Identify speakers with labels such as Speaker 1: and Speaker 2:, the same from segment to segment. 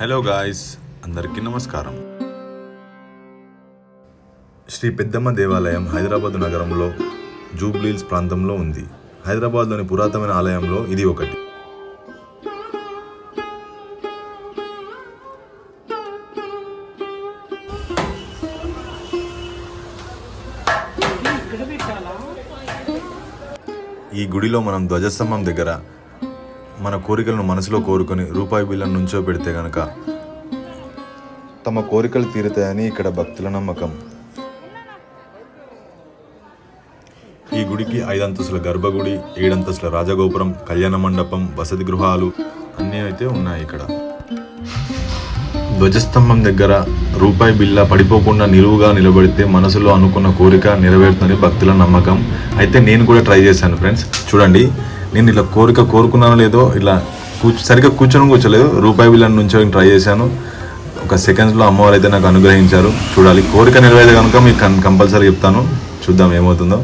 Speaker 1: Hello guys అందరికీ నమస్కారం. శ్రీ పెద్దమ్మ దేవాలయం హైదరాబాద్ నగరంలో జూబ్లీల్స్ ప్రాంతంలో ఉంది. హైదరాబాద్లోని పురాతనమైన ఆలయంలో ఇది ఒకటి. ఈ గుడిలో మనం ధ్వజస్తంభం దగ్గర మన కోరికలను మనసులో కోరుకొని రూపాయి బిల్లను నుంచో పెడితే గనక తమ కోరికలు తీరుతాయని ఇక్కడ భక్తుల నమ్మకం. ఈ గుడికి ఐదంతస్తుల గర్భగుడి ఏడంతస్తుల రాజగోపురం కళ్యాణ మండపం వసతి గృహాలు అన్నీ అయితే ఉన్నాయి ఇక్కడ. ధ్వజస్తంభం దగ్గర రూపాయి బిల్ల పడిపోకుండా నిలువుగా నిలబడితే మనసులో అనుకున్న కోరిక నెరవేరుతుందని భక్తుల నమ్మకం. అయితే నేను కూడా ట్రై చేశాను ఫ్రెండ్స్. చూడండి నేను ఇలా కోరిక కోరుకున్నానో లేదో ఇలా కూర్చు సరిగ్గా కూర్చొని కూర్చోలేదు. రూపాయి బిల్లని నుంచి ట్రై చేశాను. ఒక సెకండ్స్లో అమ్మవారు అయితే నాకు అనుగ్రహించారు. చూడాలి. కోరిక నెరవేరే కనుక మీకు కంపల్సరీ చెప్తాను. చూద్దాం ఏమవుతుందో.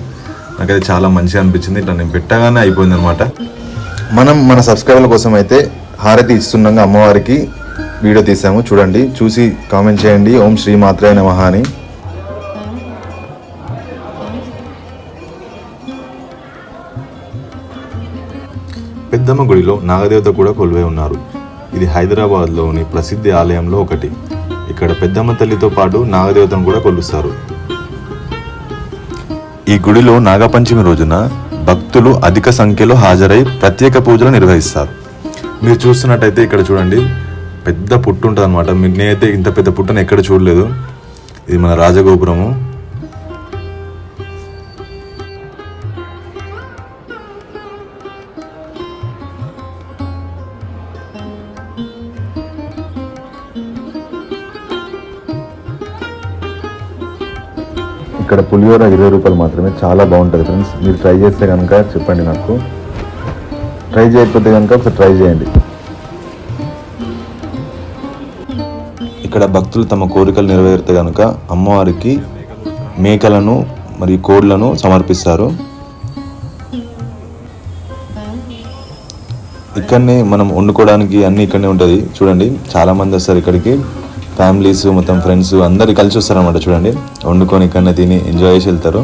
Speaker 1: నాకైతే చాలా మంచిగా అనిపించింది. ఇట్లా నేను పెట్టగానే అయిపోయింది అనమాట మనం మన సబ్స్క్రైబర్ల కోసం అయితే హారతి ఇస్తుండగా అమ్మవారికి వీడియో తీసాము. చూడండి. చూసి కామెంట్ చేయండి. ఓం శ్రీ మాత్రే నమహ అని. పెద్దమ్మ గుడిలో నాగదేవత కూడా కొలువై ఉన్నారు. ఇది హైదరాబాద్లోని ప్రసిద్ధి ఆలయంలో ఒకటి. ఇక్కడ పెద్దమ్మ తల్లితో పాటు నాగదేవతను కూడా కొలుస్తారు. ఈ గుడిలో నాగపంచమి రోజున భక్తులు అధిక సంఖ్యలో హాజరై ప్రత్యేక పూజలు నిర్వహిస్తారు. మీరు చూస్తున్నట్టయితే ఇక్కడ చూడండి పెద్ద పుట్టు ఉంటుంది అనమాట నేనైతే ఇంత పెద్ద పుట్టును ఎక్కడ చూడలేదు. ఇది మన రాజగోపురము. ఇక్కడ పులిహోర ఇరవై రూపాయలు మాత్రమే. చాలా బాగుంటుంది ఫ్రెండ్స్ మీరు ట్రై చేస్తే కనుక చెప్పండి నాకు. ట్రై చేయకపోతే కనుక ఒకసారి ట్రై చేయండి. ఇక్కడ భక్తులు తమ కోరికలు నెరవేరితే కనుక అమ్మవారికి మేకలను మరియు కోడ్లను సమర్పిస్తారు. ఇక్కడనే మనం వండుకోవడానికి అన్నీ ఇక్కడనే ఉంటుంది. చూడండి చాలామంది వస్తారు ఇక్కడికి. ఫ్యామిలీస్ మొత్తం ఫ్రెండ్స్ అందరు కలిసి వస్తారనమాట చూడండి. వండుకొని కన్నా తిని ఎంజాయ్ చేసి వెళ్తారు.